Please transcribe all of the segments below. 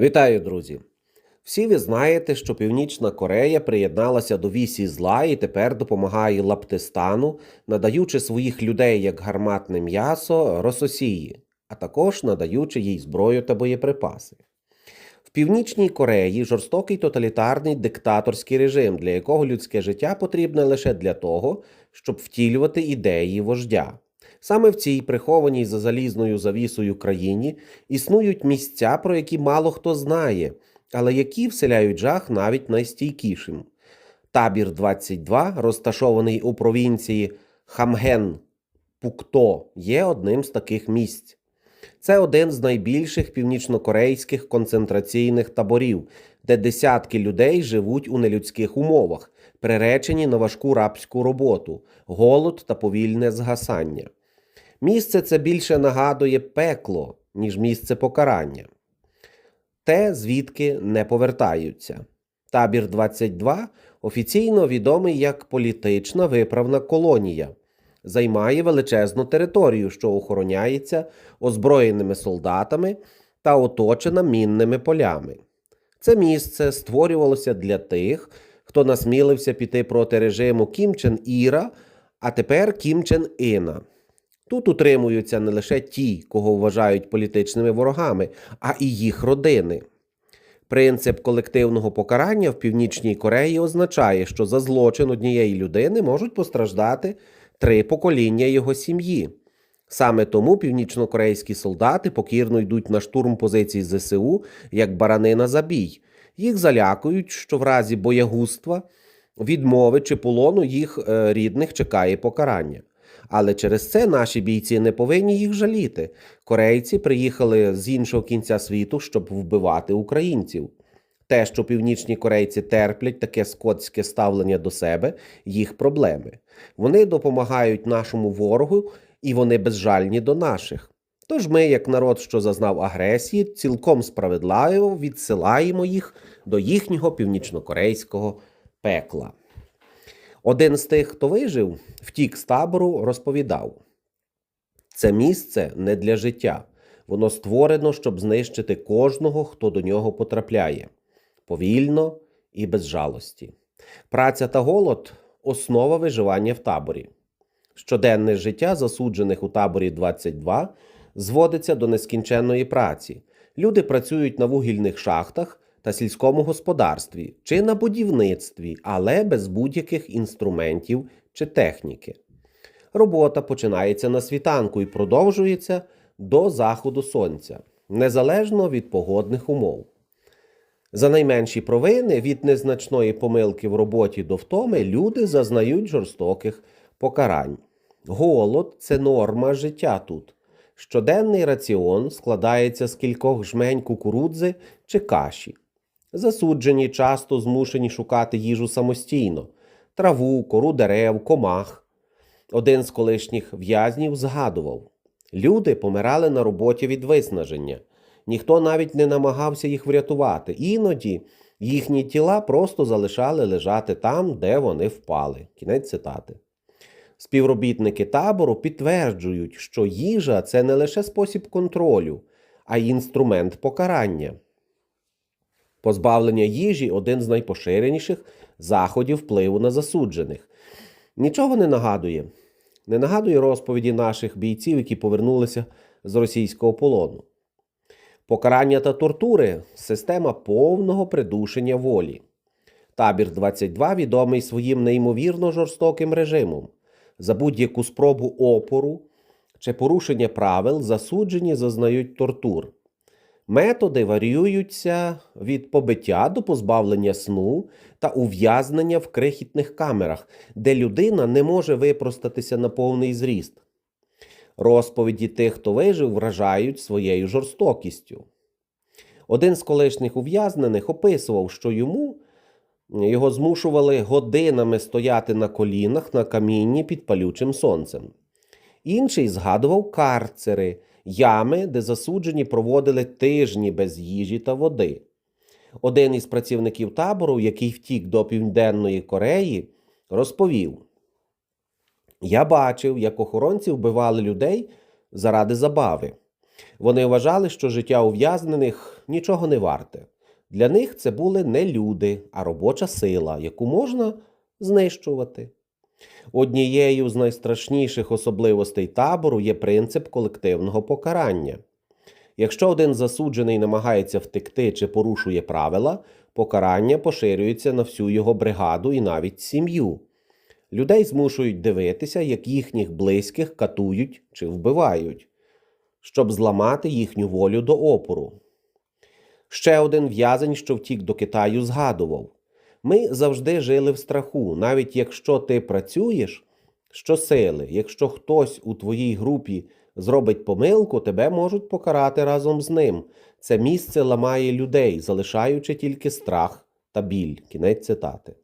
Вітаю, друзі! Всі ви знаєте, що Північна Корея приєдналася до вісі зла і тепер допомагає Лаптистану, надаючи своїх людей як гарматне м'ясо Рососії, а також надаючи їй зброю та боєприпаси. В Північній Кореї жорстокий тоталітарний диктаторський режим, для якого людське життя потрібне лише для того, щоб втілювати ідеї вождя. Саме в цій прихованій за залізною завісою країні існують місця, про які мало хто знає, але які вселяють жах навіть найстійкішим. Табір 22, розташований у провінції Хамген Пукто, є одним з таких місць. Це один з найбільших північнокорейських концентраційних таборів, де десятки людей живуть у нелюдських умовах, приречені на важку рабську роботу, голод та повільне згасання. Місце це більше нагадує пекло, ніж місце покарання. Те, звідки не повертаються. Табір 22 офіційно відомий як політична виправна колонія, займає величезну територію, що охороняється озброєними солдатами та оточена мінними полями. Це місце створювалося для тих, хто насмілився піти проти режиму Кім Чен Іра, а тепер Кім Чен Іна. Тут утримуються не лише ті, кого вважають політичними ворогами, а і їх родини. Принцип колективного покарання в Північній Кореї означає, що за злочин однієї людини можуть постраждати три покоління його сім'ї. Саме тому північнокорейські солдати покірно йдуть на штурм позицій ЗСУ як барани на забій. Їх залякують, що в разі боягузтва, відмови чи полону їх е, рідних чекає покарання. Але через це наші бійці не повинні їх жаліти. Корейці приїхали з іншого кінця світу, щоб вбивати українців. Те, що північні корейці терплять таке скотське ставлення до себе, їх проблеми. Вони допомагають нашому ворогу і вони безжальні до наших. Тож ми, як народ, що зазнав агресії, цілком справедливо відсилаємо їх до їхнього північнокорейського пекла. Один з тих, хто вижив, втік з табору, розповідав: це місце не для життя, воно створено, щоб знищити кожного, хто до нього потрапляє повільно і без жалості. Праця та голод основа виживання в таборі. Щоденне життя засуджених у таборі 22 зводиться до нескінченної праці. Люди працюють на вугільних шахтах та сільському господарстві чи на будівництві, але без будь-яких інструментів чи техніки. Робота починається на світанку і продовжується до заходу сонця, незалежно від погодних умов. За найменші провини від незначної помилки в роботі до втоми люди зазнають жорстоких покарань. Голод це норма життя тут. Щоденний раціон складається з кількох жмень кукурудзи чи каші. Засуджені часто змушені шукати їжу самостійно траву, кору дерев, комах. Один з колишніх в'язнів згадував люди помирали на роботі від виснаження. Ніхто навіть не намагався їх врятувати. Іноді їхні тіла просто залишали лежати там, де вони впали. Кінець цитати. Співробітники табору підтверджують, що їжа це не лише спосіб контролю, а й інструмент покарання. Позбавлення їжі один з найпоширеніших заходів впливу на засуджених. Нічого не нагадує. Не нагадує розповіді наших бійців, які повернулися з російського полону. Покарання та тортури система повного придушення волі. Табір 22 відомий своїм неймовірно жорстоким режимом. За будь-яку спробу опору чи порушення правил засуджені зазнають тортур. Методи варіюються від побиття до позбавлення сну та ув'язнення в крихітних камерах, де людина не може випростатися на повний зріст. Розповіді тих, хто вижив, вражають своєю жорстокістю. Один з колишніх ув'язнених описував, що йому його змушували годинами стояти на колінах на камінні під палючим сонцем. Інший згадував карцери, ями, де засуджені проводили тижні без їжі та води. Один із працівників табору, який втік до Південної Кореї, розповів: Я бачив, як охоронці вбивали людей заради забави. Вони вважали, що життя ув'язнених нічого не варте. Для них це були не люди, а робоча сила, яку можна знищувати. Однією з найстрашніших особливостей табору є принцип колективного покарання. Якщо один засуджений намагається втекти чи порушує правила, покарання поширюється на всю його бригаду і навіть сім'ю. Людей змушують дивитися, як їхніх близьких катують чи вбивають, щоб зламати їхню волю до опору. Ще один в'язень, що втік до Китаю, згадував: ми завжди жили в страху, навіть якщо ти працюєш щосили, якщо хтось у твоїй групі зробить помилку, тебе можуть покарати разом з ним. Це місце ламає людей, залишаючи тільки страх та біль. Кінець цитати.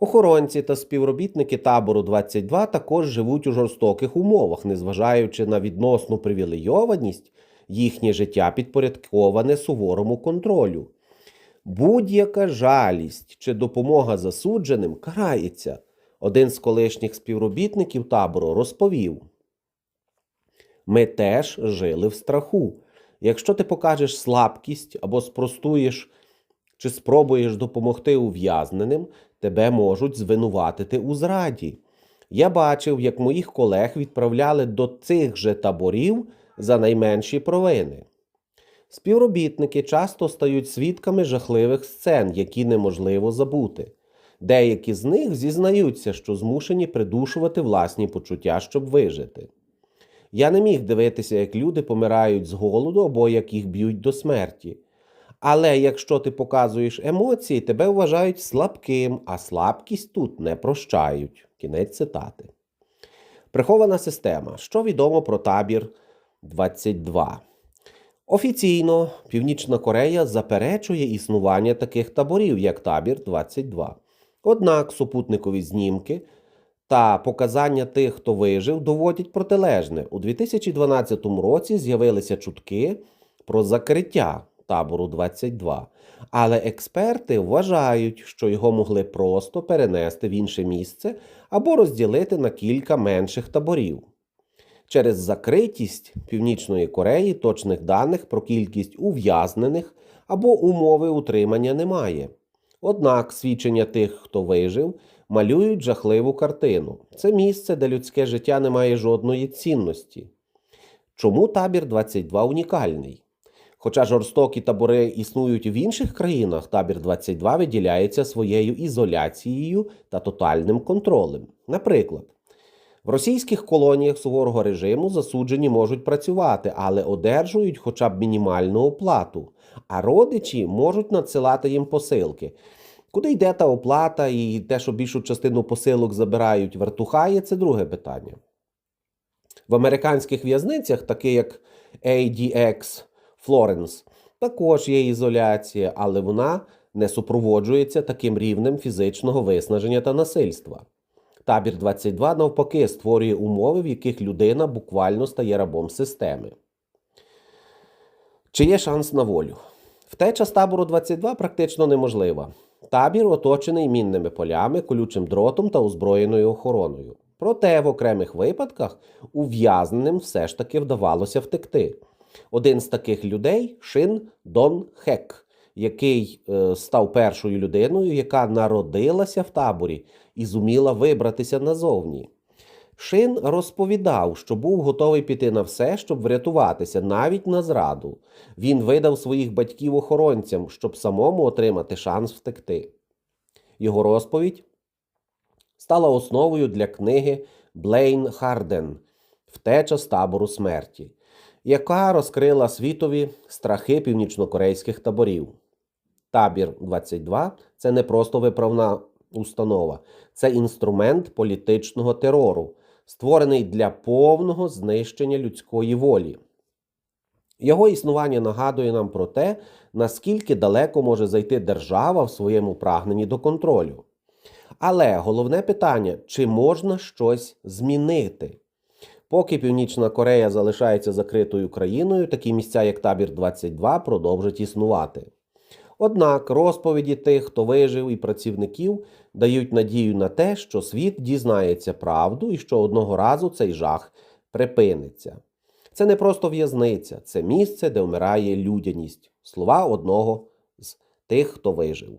Охоронці та співробітники табору 22 також живуть у жорстоких умовах, незважаючи на відносну привілейованість, їхнє життя підпорядковане суворому контролю. Будь-яка жалість чи допомога засудженим карається. Один з колишніх співробітників табору розповів: Ми теж жили в страху. Якщо ти покажеш слабкість або спростуєш чи спробуєш допомогти ув'язненим, тебе можуть звинуватити у зраді. Я бачив, як моїх колег відправляли до цих же таборів за найменші провини. Співробітники часто стають свідками жахливих сцен, які неможливо забути. Деякі з них зізнаються, що змушені придушувати власні почуття, щоб вижити. Я не міг дивитися, як люди помирають з голоду або як їх б'ють до смерті. Але якщо ти показуєш емоції, тебе вважають слабким, а слабкість тут не прощають. Кінець цитати. Прихована система. Що відомо про табір 22? Офіційно Північна Корея заперечує існування таких таборів, як табір 22. Однак супутникові знімки та показання тих, хто вижив, доводять протилежне. У 2012 році з'явилися чутки про закриття табору 22. Але експерти вважають, що його могли просто перенести в інше місце або розділити на кілька менших таборів. Через закритість Північної Кореї точних даних про кількість ув'язнених або умови утримання немає. Однак свідчення тих, хто вижив, малюють жахливу картину. Це місце, де людське життя не має жодної цінності. Чому табір 22 унікальний? Хоча жорстокі табори існують в інших країнах, табір 22 виділяється своєю ізоляцією та тотальним контролем. Наприклад, в російських колоніях суворого режиму засуджені можуть працювати, але одержують хоча б мінімальну оплату, а родичі можуть надсилати їм посилки. Куди йде та оплата і те, що більшу частину посилок забирають вертухає, це друге питання. В американських в'язницях, такі як ADX Florence, також є ізоляція, але вона не супроводжується таким рівнем фізичного виснаження та насильства. Табір 22 навпаки створює умови, в яких людина буквально стає рабом системи. Чи є шанс на волю? Втеча з табору 22 практично неможлива. Табір оточений мінними полями, колючим дротом та озброєною охороною. Проте в окремих випадках ув'язненим все ж таки вдавалося втекти. Один з таких людей Шин Дон Хек, який е, став першою людиною, яка народилася в таборі і зуміла вибратися назовні. Шин розповідав, що був готовий піти на все, щоб врятуватися, навіть на зраду. Він видав своїх батьків охоронцям, щоб самому отримати шанс втекти. Його розповідь стала основою для книги Блейн Харден Втеча з табору смерті, яка розкрила світові страхи північнокорейських таборів. Табір 22 це не просто виправна установа, це інструмент політичного терору, створений для повного знищення людської волі. Його існування нагадує нам про те, наскільки далеко може зайти держава в своєму прагненні до контролю. Але головне питання: чи можна щось змінити? Поки Північна Корея залишається закритою країною, такі місця, як табір 22, продовжать існувати. Однак розповіді тих, хто вижив і працівників, дають надію на те, що світ дізнається правду і що одного разу цей жах припиниться. Це не просто в'язниця, це місце, де вмирає людяність. Слова одного з тих, хто вижив.